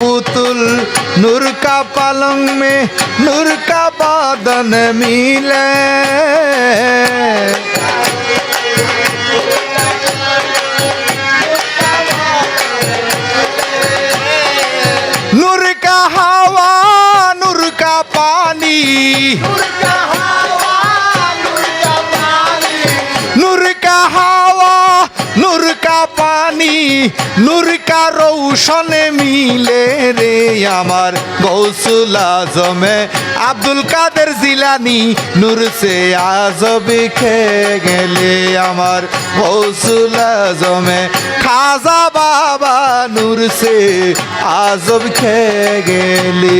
पुतुल, नूर का पलंग में नूर का बादन मिले। नूर का हवा, नूर का पानी নূর কা রৌশনে মিলে রে আমার গৌসুল আজমে। আব্দুল কাদের জিলানি নূর সে আজব খেয়ে গেলে আমার গৌসুল আজমে। খাজা বাবা নূর সে আজব খেয়ে গেলে।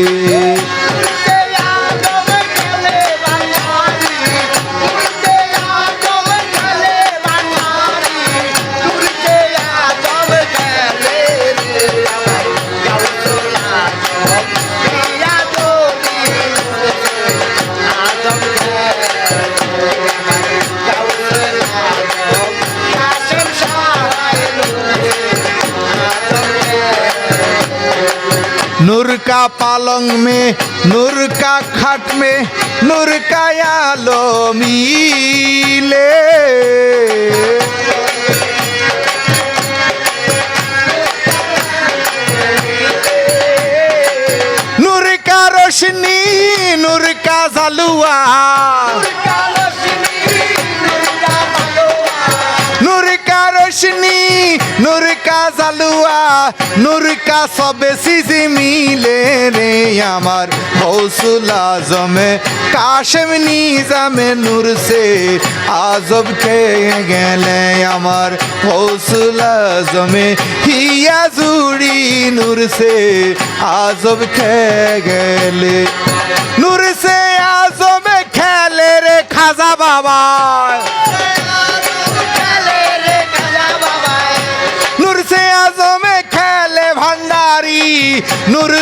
नूर का पालंग में नूर का खट में नूर का आलो मिले नूर का रोशनी नूर का जलुआ রেশনি নূর কা জালুয়া, নূর কা সবে সিজি মিলে রে আমার হৌসুল আজমে। কাশেম নিজামে নূর আজব খেয়ে গেলে আমার হৌসুল আজমে। হিয়া জুড়ি নূর আজব খেয়ে গেলে। নূর সে আজবে খেলে রে খাজা বাবা। তারি নূর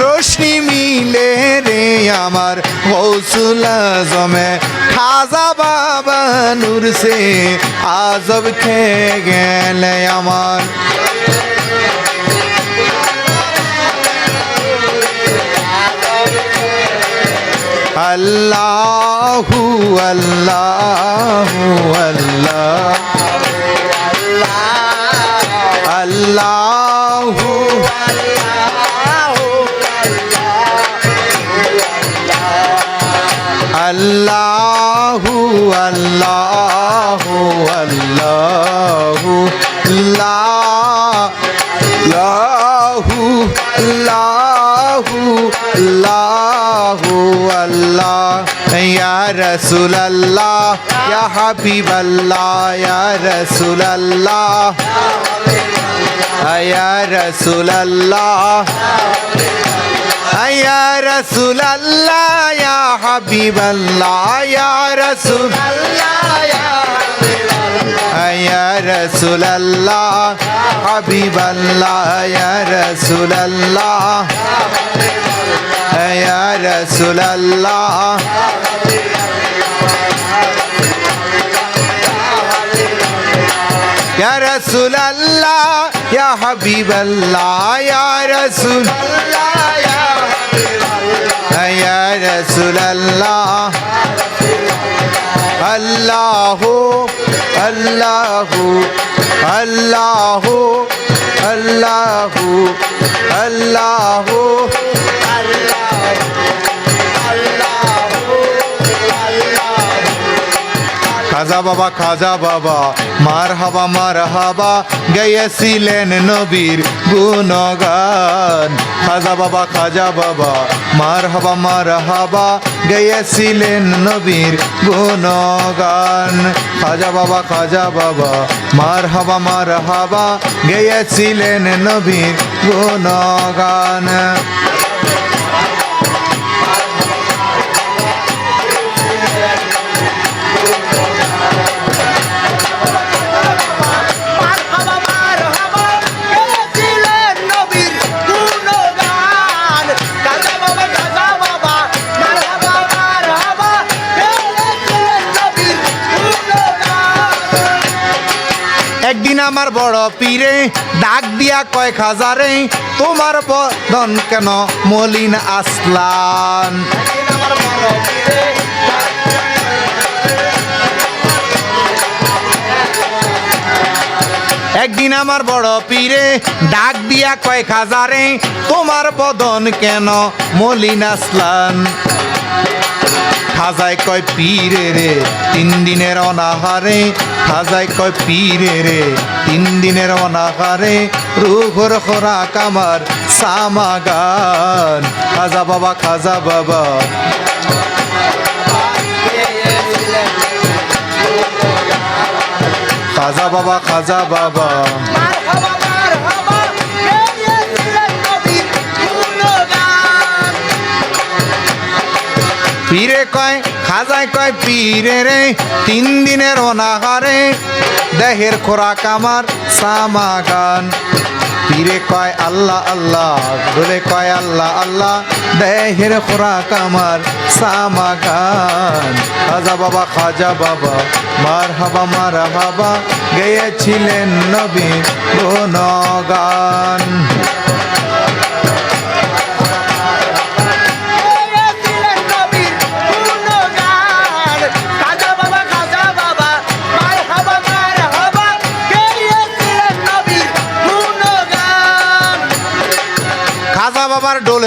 রোশনি মিলে রে আমার। হৌসুল জমে খাজা বাবা নূর সে আজব খেয়ে গেলে আমার। আল্লাহু আল্লাহ আল্লাহ। আল্লাহ الله الله الله الله الله الله الله يا رسول الله يا حبيب الله يا رسول الله يا رسول الله يا حبيب الله يا رسول الله يا رسول الله حبيب الله يا رسول الله يا رسول الله يا رسول الله يا حبيب الله يا رسول الله يا يا رسول الله الله الله الله الله الله খাজা বাবা খাজা বাবা মার হাবা মার হাবা গেয়েছিলেন নবীর গুণগান খাজা বাবা খাজা বাবা মার হাবা মার হাবা গেয়েছিলেন নবীর গুণগান খাজা বাবা খাজা বাবা মার হাবা মার হাবা গেয়েছিলেন নবীর গুণগান আমার বড় পীরে, ডাক দিয়া কয় খাজারে তোমার বদন কেন মলিন আসলান? একদিন আমার বড় পীরে, ডাক দিয়া কয় খাজারে তোমার বদন কেন মলিন আসলান? খাজায় কয় পীরে রে, তিন দিনের অনাহারে খাজায় কয় পীরে রে, তিন দিনের অনাহারে রুঘর খোরাক আমার সামাগান খাজা বাবা খাজা বাবা। খাজা বাবা খাজা বাবা। পীরে কয়, খাজায় কয়, পীরে রে, তিন দিনের অনাহারে, দেহের খোরাক আমার সামাগান। পীরে কয়, আল্লাহ আল্লাহ, বলে কয়, আল্লাহ আল্লাহ, দেহের খোরাক আমার সামাগান। খাজা বাবা খাজা বাবা মার হাবা মার হাবা গেয়েছিলেন নবী গান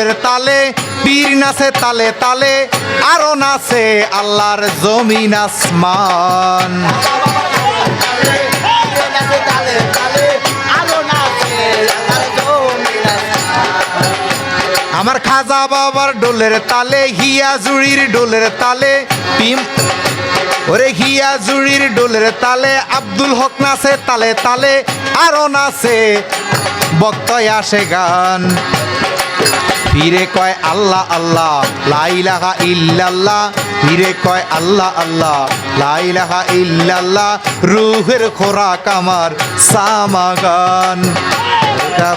ডোলের তালে, পীর নাচে তালে তালে, আরও নাচে আল্লাহর জমিন আসমান। আমার খাজা বাবার ডোলের তালে, হিয়া জুড়ির ডোলের তালে, পিম ওরে হিয়া জুড়ির ডোলের তালে, আব্দুল হক নাচে তালে তালে, আরও নাচে, বক্তয় আসে গান। ফিরে কয় আল্লাহ আল্লাহ। লাইলাহা ইল্লাল্লাহ। ফিরে কয় আল্লাহ আল্লাহ। লাইলাহা ইল্লাল্লাহ। রুহের খোরাক আমার সামাগান।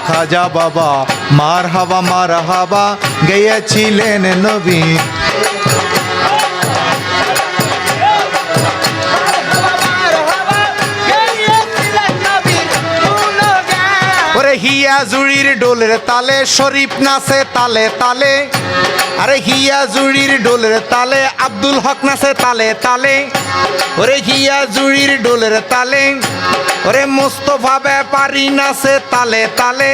খাজা বাবা মার হাবা মার হাবা গেয়েছিলেন নবী হিয়া জুড়ির ডোলের তালে শরীফ নাচে তালে তালে। আরে হিয়া জুড়ির ডোলের তালে আব্দুল হক নাচে তালে তালে। ওরে হিয়া জুড়ির ডোলের তালে, ওরে মোস্তফা ব্যাপারী নাচে তালে তালে,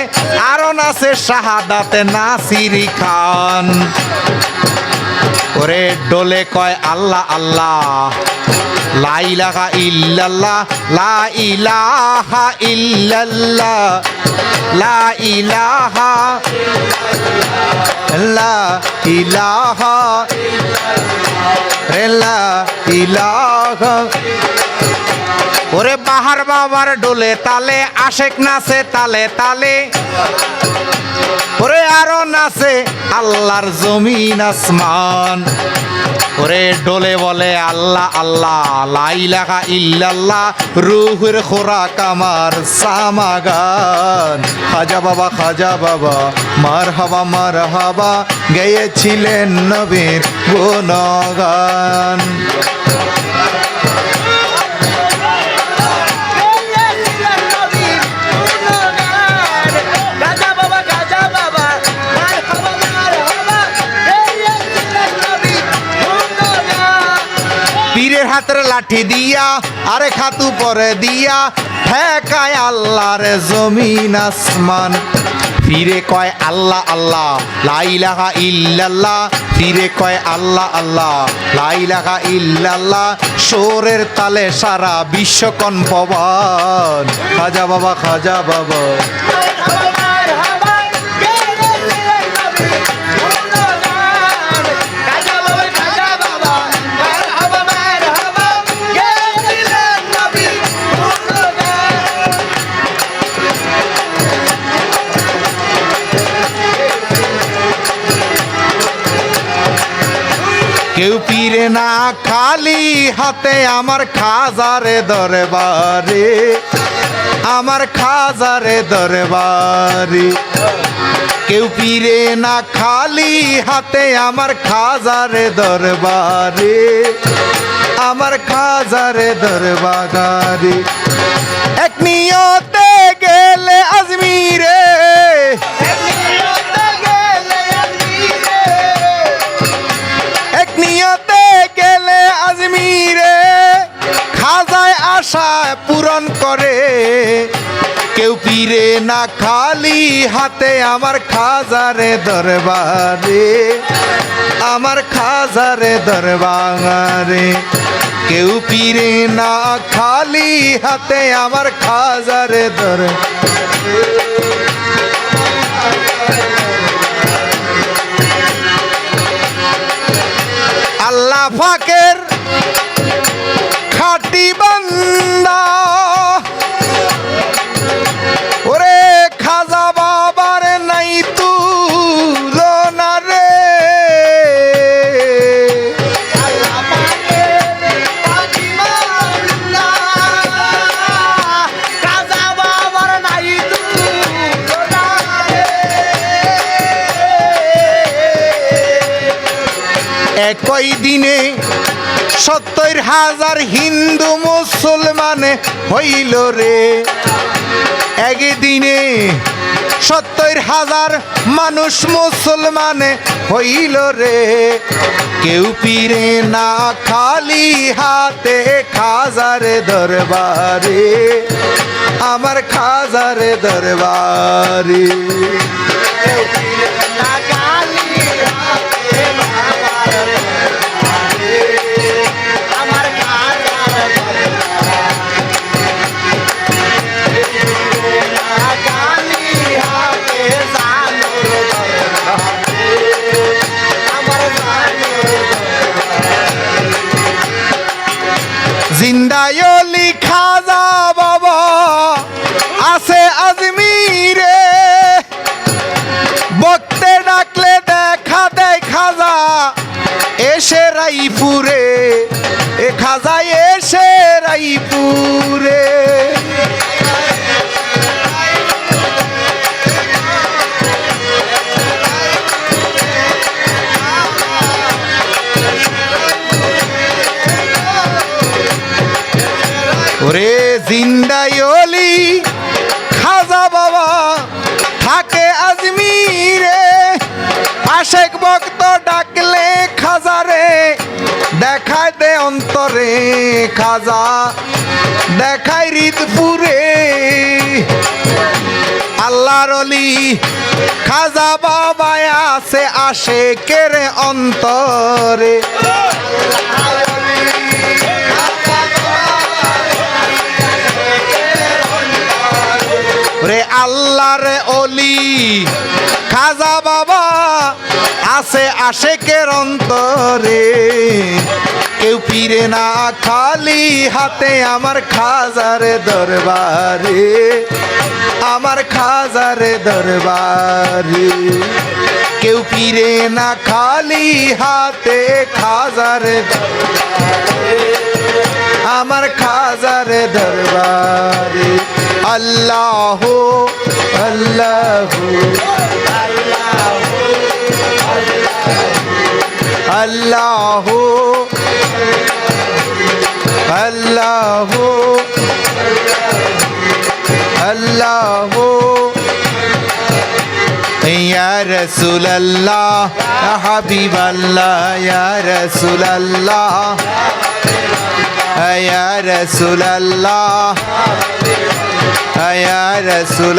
আরও নাচে শাহাদাতে নাসিরি খান। ওরে ডোলে কয় আল্লাহ আল্লাহ। লা ইল্লাল্লাহ, লা ইলাহা ইল্লাল্লাহ। লা ইলাহা লা ইলাহা রে লা ইলাহা। ওরে বাহার বাবার ডোলে তালে, আশেক নাচে তালে তালে। ওরে আরও নাচে আল্লাহর জমিন আসমান। ওরে ডোলে বলে আল্লাহ আল্লাহ লাইলাহা ইল্লাল্লাহ, রুহের খোরাক আমার সামাগান। খাজা বাবা খাজা বাবা মার হাবা মার হাবা গেয়েছিলেন নবীর গুণগান। হাতের লাঠি দিয়া, আরে খাতু পরে দিয়া, ঠেকায় আল্লাহর জমিন আসমান। ফিরে কয় আল্লাহ আল্লাহ লাইলাহা ইল্লাল্লাহ। ফিরে কয় আল্লাহ আল্লাহ লাইলাহা ইল্লাল্লাহ। সোরের তালে সারা বিশ্ব কনপবান খাজা বাবা খাজা বাবা। না, খালি হাতে আমার খাজারে দরবারে, আমার খাজারে দরবারে। কেউ পীরে না, খালি হাতে আমার খাজারে দরবারে, আমার খাজারে দরবাগারে। এক নিয়তে গেলে আজমিরে আজমিরে খাজায় আশায় পূরণ করে। কেউ পীরে না খালি হাতে আমার খাজারে দরবারে, আমার খাজারে দরবারে। কেউ পীরে না খালি হাতে আমার খাজারে দর ফাকের খাটি বান্দা। একই দিনে সত্তর হাজার হিন্দু মুসলমান হইল রে। একদিনে সত্তর হাজার মানুষ মুসলমান হইল রে। কেউ পীরে না খালি হাতে খাজারে দরবারে, আমার খাজারে দরবারে। এসে রাইপুরে। দেখায় দে অন্তরে খাজা, দেখায় হৃদপুরে। আল্লাহর অলি, খাজা বাবা আছে আসে কেরে অন্তরে। রে আল্লাহর অলি আশেকের অন্তরে। কেউ ফিরে না, খালি হাতে আমার খাজারে দরবারে। আমার খাজারে দরবারে। কেউ ফিরে না, খালি হাতে খাজারে আমার খাজারে দরবারে। আল্লাহ আল্লাহ আল্লাহ। আল্লাহ আল্লাহ ইয়া রসুল আল্লাহ হাবিব আল্লাহ ইয়া রসুল আল্লাহ ইয়া রসুল আল্লাহ ইয়া রসুল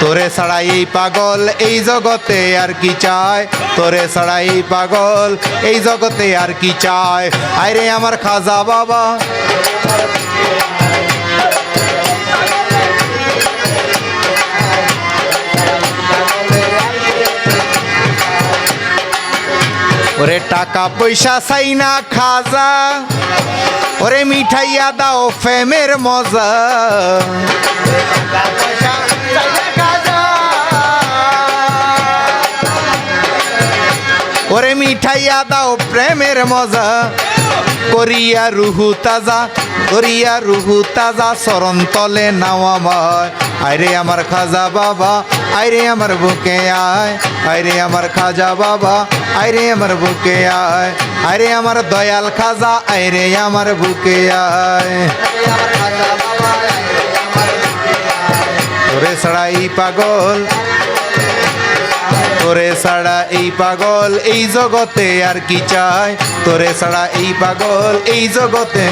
তোরে ছাড়া পাগল এই জগতে আর কি চায়? তোরে ছাড়া পাগল এই জগতে আর কি চায়? আইরে আমার খাজা বাবা। ওরে টাকা পয়সা চাই না খাজা। ওরে মিঠাইয়া দাও ফেমের মজা। ওরে মিঠাইয়া দাও প্রেমের মজা। করিয়া রুহু তাজা, করিয়া রুহু তাজা, চরণ তলে নাও আমার আইরে আমার খাজা বাবা, আইরে আমার বুকে আয়। আইরে আমার খাজা বাবা, আইরে আমার বুকে আয়। আইরে আমার দয়াল খাজা, আইরে আমার বুকে আয়। আমার খাজা বাবা তোরে ছাড়া এই পাগল। তোরে ছাড়া এই পাগল, এই জগতে আর কি চায় তোরে ছাড়া এই পাগল, এই জগতে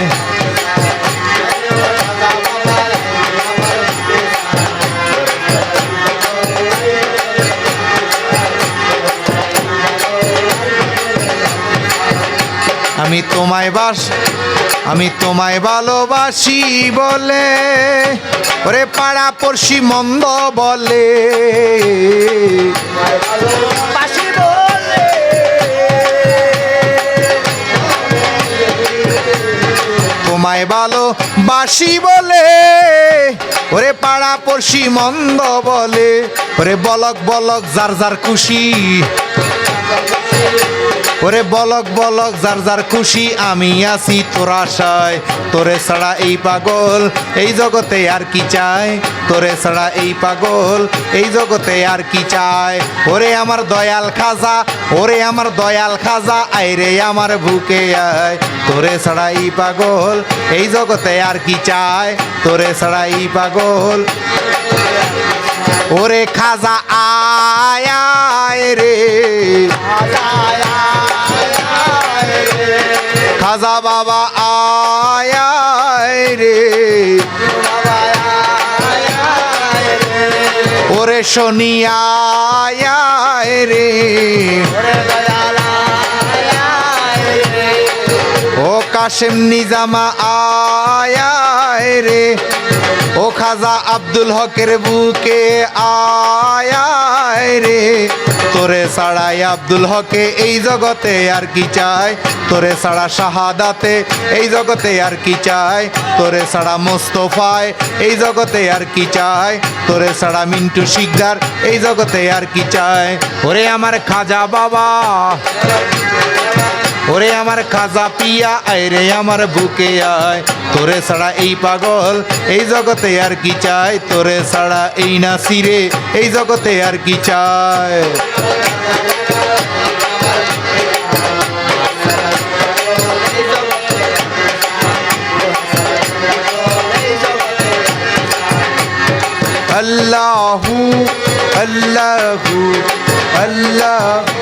আমি তোমায় বাস আমি তোমায় ভালোবাসি বলে। ওরে পাড়া পড়শি মন্দ বলে। তোমায় ভালো বাসি বলে। ওরে পাড়া পড়শি মন্দ বলে। ওরে বলক বলক যার যার খুশি। ওরে বলক বলক, যার যার খুশি আমি আছি তোর আশায়। তোরে ছাড়া এই পাগল এই জগতে আর কি চায়? তোরে ছাড়া এই পাগল এই জগতে আর কি চায়? ওরে আমার দয়াল খাজা, ওরে আমার দয়াল খাজা আইরে আমার বুকে আয়। তোরে ছাড়া এই পাগল এই জগতে আর কি চায়? তোরে ছাড়া এই পাগল ওরে খাজা আয় রে। খাজা বাবা আয় রে। ওরে শনি আয় আয় রে। ও কাশেম নিজামা আয় রে। ও খাজা আব্দুল হকের বুকে আয় রে। তোরে ছাড়াই আব্দুল হকে এই জগতে আর কি চায় তোরে ছাড়া শাহাদাতে এই জগতে আর কি চায় তোরে ছাড়া মোস্তফায় এই জগতে আর কি চায় তোরে ছাড়া মিন্টু শিকদার এই জগতে আর কি চায় ওরে আমার খাজা বাবা। ওরে আমার খাজা পিয়া, আয় রে আমার বুকে আয়। তোরে ছাড়া এই পাগল, এই জগতে আর কি চায় তোরে ছাড়া এই নাসিরে, এই জগতে আর কি চায় আল্লাহু আল্লাহু, আল্লাহ।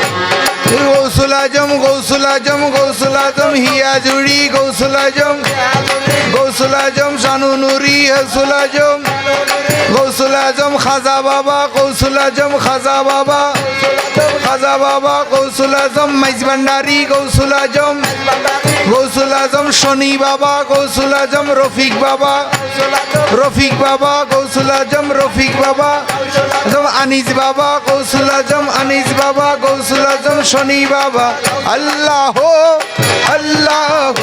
গৌসুল আজম গৌসুল আজম গৌসুল আজম হিয়া জুড়ি গৌসুল আজম গৌসুল আজম শানু নুরি হসুল আজম গৌসুল আজম খাজা বাবা গৌসুল আজম খাজা বাবা। খাজা বাবা গৌসুল আজম মাইজ ভান্ডারি গৌসুল আজম গৌসুল আজম শনি বাবা, গৌসুল আজম রফিক বাবা। রফিক বাবা, গৌসুল আজম রফিক বাবা। আজম আনিস বাবা, গৌসুল আজম আনিস বাবা, গৌসুল আজম শনি বাবা। আল্লাহ আল্লাহ।